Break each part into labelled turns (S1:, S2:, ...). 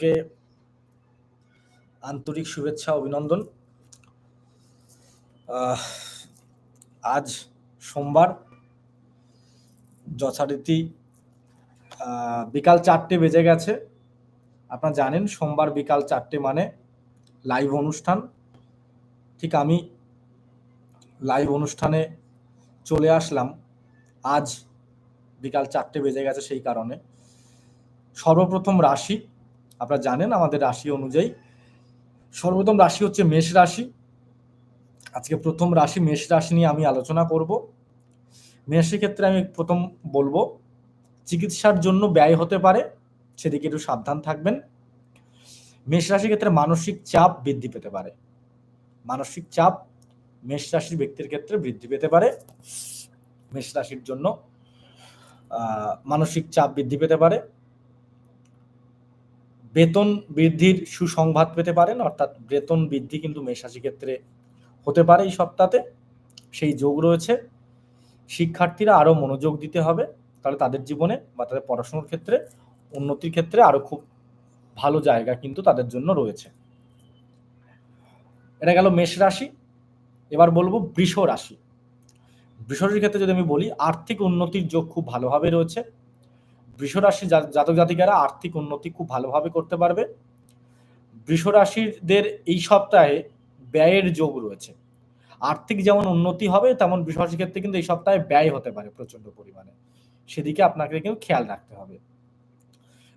S1: কে আন্তরিক শুভেচ্ছা, অভিনন্দন। আজ সোমবার, যথারীতি বিকাল চারটে বেজে গেছে। আপনারা জানেন, সোমবার বিকাল চারটে মানে লাইভ অনুষ্ঠান। ঠিক আমি লাইভ অনুষ্ঠানে চলে আসলাম। আজ বিকাল চারটে বেজে গেছে সেই কারণে। সর্বপ্রথম রাশি আপনারা জানেন আমাদের রাশি অনুযায়ী সর্বপ্রথম রাশি হচ্ছে মেষ রাশি। আজকে প্রথম রাশি মেষ রাশি নিয়ে আমি আলোচনা করব। মেষের ক্ষেত্রে আমি প্রথম বলব, চিকিৎসার জন্য ব্যয় হতে পারে, সেদিকে একটু সাবধান থাকবেন। মেষ রাশির ক্ষেত্রে মানসিক চাপ বৃদ্ধি পেতে পারে। মানসিক চাপ মেষ রাশির ব্যক্তির ক্ষেত্রে বৃদ্ধি পেতে পারে। মেষ রাশির জন্য মানসিক চাপ বৃদ্ধি পেতে পারে। বেতন বৃদ্ধির সুসংবাদ পেতে পারেন, অর্থাৎ বেতন বৃদ্ধি কিন্তু মেষ রাশির ক্ষেত্রে হতে পারে এই সপ্তাহে সেই যোগ রয়েছে। শিক্ষার্থীরা আরও মনোযোগ দিতে হবে, তাহলে তাদের জীবনে বা তাদের পড়াশোনার ক্ষেত্রে, উন্নতির ক্ষেত্রে আরও খুব ভালো জায়গা কিন্তু তাদের জন্য রয়েছে। এটা গেল মেষ রাশি। এবার বলব বৃষ রাশি। বৃষ রাশির ক্ষেত্রে যদি আমি বলি, আর্থিক উন্নতির যোগ খুব ভালোভাবে রয়েছে। বৃষ রাশি জাতক জাতিকারা আর্থিক উন্নতি খুব ভালোভাবে করতে পারবে। বৃষ রাশিদের এই সপ্তাহে ব্যয়ের যোগ রয়েছে। আর্থিক যেমন উন্নতি হবে, তেমন বৃষ রাশির ক্ষেত্রে কিন্তু এই সপ্তাহে ব্যয় হতে পারে প্রচণ্ড পরিমাণে। সেদিকে আপনাকে কিন্তু খেয়াল রাখতে হবে।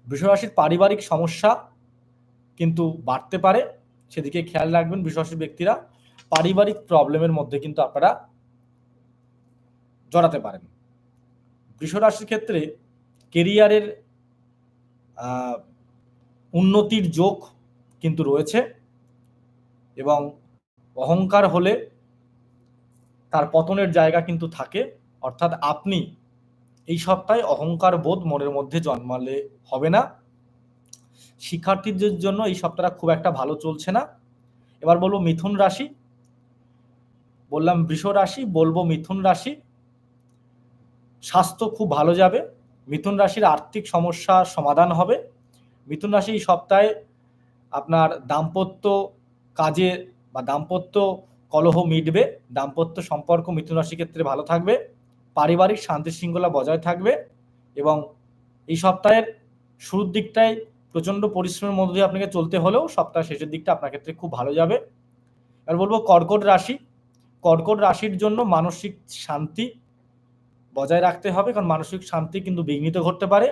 S1: বৃষ রাশির পারিবারিক সমস্যা কিন্তু বাড়তে পারে। সেদিকে খেয়াল রাখবেন বৃষ রাশির ব্যক্তিরা। পারিবারিক প্রবলেমের মধ্যে কিন্তু আপনারা জড়াতে পারেন। বৃষ রাশির ক্ষেত্রে কেরিয়ারের উন্নতির যোগ কিন্তু রয়েছে এবং অহংকার হলে তার পতনের জায়গা কিন্তু থাকে। অর্থাৎ আপনি এই সপ্তাহে অহংকার বোধ মনের মধ্যে জন্মালে হবে না। শিক্ষার্থীদের জন্য এই সপ্তাহটা খুব একটা ভালো চলছে না। এবার বলব মিথুন রাশি। বললাম বৃষ রাশি, বলব মিথুন রাশি। স্বাস্থ্য খুব ভালো যাবে। মিথুন রাশির আর্থিক সমস্যা সমাধান হবে। মিথুন রাশি এই সপ্তাহে আপনার দাম্পত্য কাজে বা দাম্পত্য কলহ মিটবে। দাম্পত্য সম্পর্ক মিথুন রাশির ক্ষেত্রে ভালো থাকবে। পারিবারিক শান্তি শৃঙ্খলা বজায় থাকবে এবং এই সপ্তাহের শুরুর দিকটায় প্রচণ্ড পরিশ্রমের মধ্যে দিয়ে আপনাকে চলতে হলেও সপ্তাহ শেষের দিকটা আপনার ক্ষেত্রে খুব ভালো যাবে। আর বলব কর্কট রাশি। কর্কট রাশির জন্য মানসিক শান্তি বজায় রাখতে হবে, কারণ মানসিক শান্তি কিন্তু বিঘ্নিত ঘটতে পারে।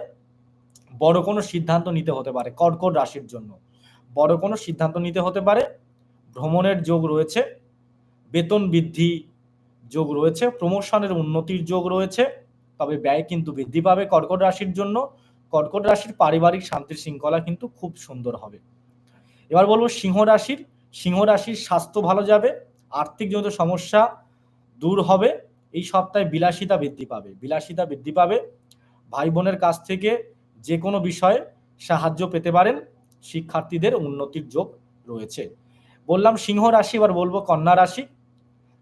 S1: বড় কোনো সিদ্ধান্ত নিতে হতে পারে কর্কট রাশির জন্য। বড় কোনো সিদ্ধান্ত নিতে হতে পারে ভ্রমণের যোগ রয়েছে, বেতন বৃদ্ধি যোগ রয়েছে প্রমোশনের উন্নতির যোগ রয়েছে, তবে ব্যয় কিন্তু বৃদ্ধি পাবে কর্কট রাশির জন্য। কর্কট রাশির পারিবারিক শান্তির শৃঙ্খলা কিন্তু খুব সুন্দর হবে। এবার বলব সিংহ রাশির। সিংহ রাশির স্বাস্থ্য ভালো যাবে আর্থিক জনিত সমস্যা দূর হবে এই সপ্তাহে বিলাসিতা বৃদ্ধি পাবে। বিলাসিতা বৃদ্ধি পাবে। ভাই বোনের কাছ থেকে যে কোনো বিষয়ে সাহায্য পেতে পারেন। শিক্ষার্থীদের উন্নতির যোগ রয়েছে। বললাম সিংহ রাশি, এবার বলব কন্যা রাশি।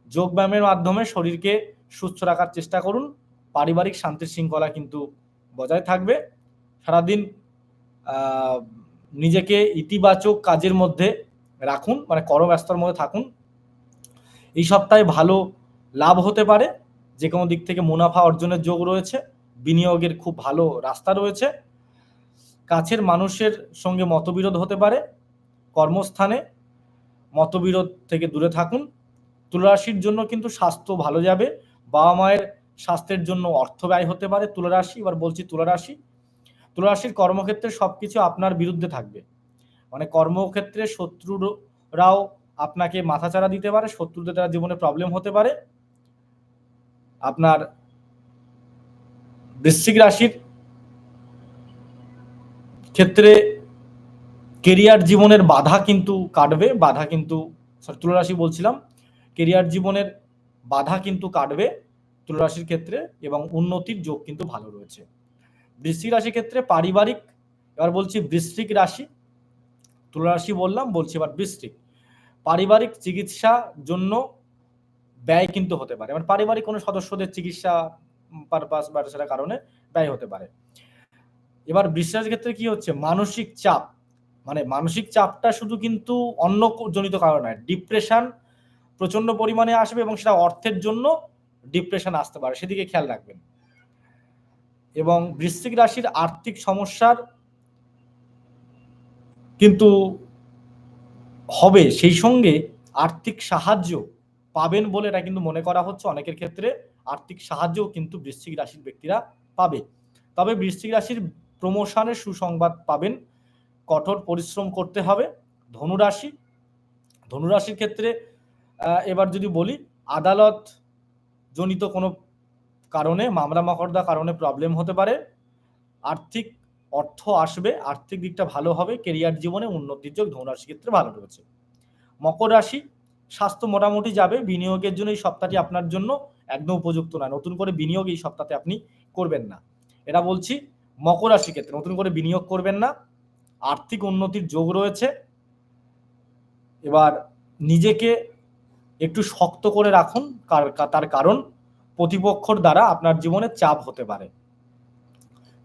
S1: যোগ ব্যায়ামের মাধ্যমে শরীরকে সুস্থ রাখার চেষ্টা করুন। পারিবারিক শান্তির শৃঙ্খলা কিন্তু বজায় থাকবে। সারাদিন নিজেকে ইতিবাচক কাজের মধ্যে রাখুন মানে কর্মব্যস্ততার মধ্যে থাকুন। এই সপ্তাহে ভালো লাভ হতে পারে যে কোনো দিক থেকে মুনাফা অর্জনের যোগ রয়েছে, বিনিয়োগের খুব ভালো রাস্তা রয়েছে, কাছের মানুষের সঙ্গে মতবিরোধ হতে পারে, কর্মস্থানে মতবিরোধ থেকে দূরে থাকুন, তুলারাশির জন্য কিন্তু স্বাস্থ্য ভালো যাবে, বাবা মায়ের স্বাস্থ্যের জন্য অর্থ ব্যয় হতে পারে তুলারাশি, এবার বলছি তুলারাশি, তুলারাশির কর্মক্ষেত্রে সব কিছু আপনার বিরুদ্ধে থাকবে মানে কর্মক্ষেত্রে শত্রুরাও আপনাকে মাথাচাড়া দিতে পারে, শত্রুদের দ্বারা জীবনে প্রবলেম হতে পারে আপনার বৃশ্চিক রাশির ক্ষেত্রে কেরিয়ার জীবনের বাধা কিন্তু কাটবে বাধা কিন্তু sorry, তুলা রাশি বলছিলাম কেরিয়ার জীবনের বাধা কিন্তু কাটবে তুলা রাশির ক্ষেত্রে এবং উন্নতির যোগ কিন্তু ভালো রয়েছে। বৃশ্চিক রাশির ক্ষেত্রে পারিবারিক এবার বলছি বৃশ্চিক রাশি তুলা রাশি বললাম বলছি এবার বৃশ্চিক। পারিবারিক চিকিৎসা জন্য ব্যয় কিন্তু হতে পারে। মানে পারিবারিক কোনো সদস্যদের চিকিৎসা পারপাস বা সেটা কারণে ব্যয় হতে পারে। এবার বিশ্বাসের ক্ষেত্রে কি হচ্ছে? মানসিক চাপ। মানে মানসিক চাপটা শুধু কিন্তু অন্য জনিত কারণ নয় ডিপ্রেশন প্রচণ্ড পরিমাণে আসবে এবং সেটা অর্থের জন্য ডিপ্রেশন আসতে পারে। সেদিকে খেয়াল রাখবেন। এবং বৃশ্চিক রাশির আর্থিক সমস্যার কিন্তু হবে। সেই সঙ্গে আর্থিক সাহায্য পাবেন বলে এটা কিন্তু মনে করা হচ্ছে। অনেকের ক্ষেত্রে আর্থিক সাহায্যও কিন্তু বৃশ্চিক রাশির ব্যক্তিরা পাবে। তবে বৃশ্চিক রাশির প্রমোশনের সুসংবাদ পাবেন। কঠোর পরিশ্রম করতে হবে। ধনুরাশি, ধনুরাশির ক্ষেত্রে এবার যদি বলি, আদালত জনিত কোনো কারণে, মামলা মকর্দা কারণে প্রবলেম হতে পারে। আর্থিক অর্থ আসবে, আর্থিক দিকটা ভালো হবে কেরিয়ার জীবনে উন্নতির যোগ ধনুরাশির ক্ষেত্রে ভালো রয়েছে। মকর রাশি স্বাস্থ্য মোটামুটি যাবে, বিনিয়োগের জন্য এই সপ্তাহটি আপনার জন্য একদম উপযুক্ত নয়। নতুন করে বিনিয়োগ এই সপ্তাহে আপনি করবেন না। এটা বলছি, মকর রাশির ক্ষেত্রে নতুন করে বিনিয়োগ করবেন না। আর্থিক উন্নতির যোগ রয়েছে। এবার নিজেকে একটু শক্ত করে রাখুন তার কারণ প্রতিপক্ষর দ্বারা আপনার জীবনে চাপ হতে পারে।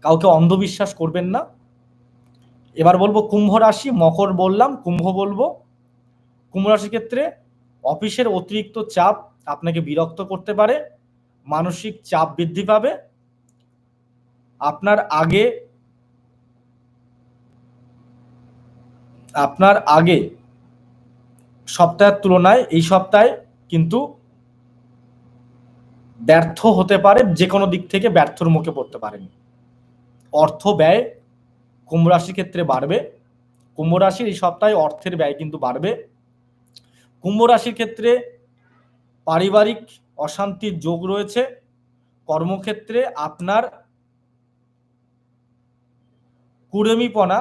S1: কাউকে অন্ধবিশ্বাস করবেন না। এবার বলব, কুম্ভ রাশি, মকর বললাম, কুম্ভ বলব। কুম্ভ রাশির ক্ষেত্রে অফিসের অতিরিক্ত চাপ আপনাকে বিরক্ত করতে পারে, মানসিক চাপ বৃদ্ধি পাবে। আপনার আগে আপনার আগে সপ্তাহের তুলনায় এই সপ্তাহে কিন্তু ব্যর্থ হতে পারে যে কোনো দিক থেকে ব্যর্থর মুখে পড়তে পারেন। অর্থ ব্যয় কুম্ভ রাশির ক্ষেত্রে বাড়বে। কুম্ভ রাশির এই সপ্তাহে অর্থের ব্যয় কিন্তু বাড়বে। কুম্ভ রাশির ক্ষেত্রে পারিবারিক অশান্তির যোগ রয়েছে। কর্মক্ষেত্রে আপনার কুড়েমিপনা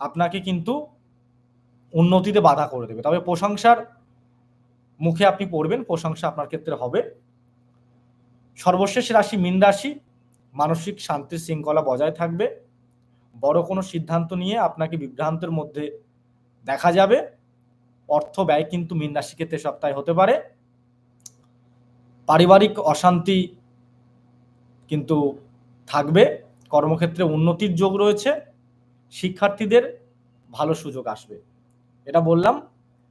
S1: আপনাকে কিন্তু উন্নতিতে বাধা করে দেবে। তবে প্রশংসার মুখে আপনি পড়বেন, প্রশংসা আপনার ক্ষেত্রে হবে। সর্বশেষ রাশি মিন রাশি, মানসিক শান্তির শৃঙ্খলা বজায় থাকবে। বড় কোনো সিদ্ধান্ত নিয়ে আপনাকে বিভ্রান্তের মধ্যে দেখা যাবে। অর্থ ব্যয় কিন্তু মিন রাশি ক্ষেত্রে সপ্তাহে হতে পারে। পারিবারিক অশান্তি কিন্তু থাকবে। কর্মক্ষেত্রে উন্নতির যোগ রয়েছে। শিক্ষার্থীদের ভালো সুযোগ আসবে। এটা বললাম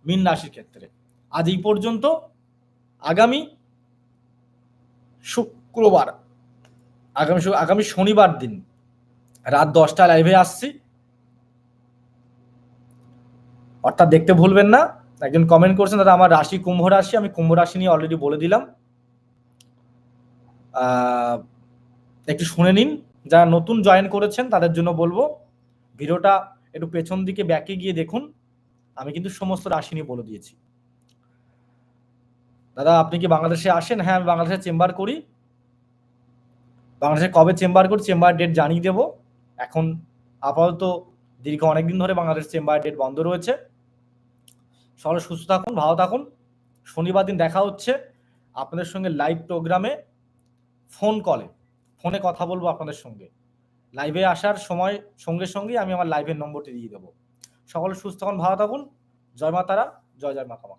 S1: মিন রাশির ক্ষেত্রে। আজ এই পর্যন্ত। আগামী শুক্রবার, আগামী আগামী শনিবার দিন রাত দশটা লাইভে আসছি। অর্থাৎ দেখতে ভুলবেন না। একজন কমেন্ট করছেন, দাদা, আমার রাশি কুম্ভ রাশি, আমি কুম্ভ রাশি নিয়ে অলরেডি বলে দিলাম। একটু শুনে নিন। যারা নতুন জয়েন করেছেন, তাদের জন্য বলব, ভিডিওটা একটু পেছন দিকে ব্যাকে গিয়ে দেখুন। আমি কিন্তু সমস্ত রাশি নিয়ে বলে দিয়েছি। দাদা, আপনি কি বাংলাদেশে আসেন? হ্যাঁ আমি বাংলাদেশে চেম্বার করি। বাংলাদেশে কবে চেম্বার করি? চেম্বার ডেট জানিয়ে দেব। এখন আপাতত দীর্ঘ অনেকদিন ধরে বাংলাদেশ চেম্বার ডেট বন্ধ রয়েছে। সকলে সুস্থ থাকুন, ভালো থাকুন। শনিবার দিন দেখা হচ্ছে আপনাদের সঙ্গে লাইভ প্রোগ্রামে ফোন কলে ফোনে কথা বলব আপনাদের সঙ্গে। লাইভে আসার সময় সঙ্গে সঙ্গেই আমি আমার লাইভের নম্বরটি দিয়ে দেবো। সকলে সুস্থ থাকুন, ভালো থাকুন। জয় মা তারা, জয় জয় মা কামা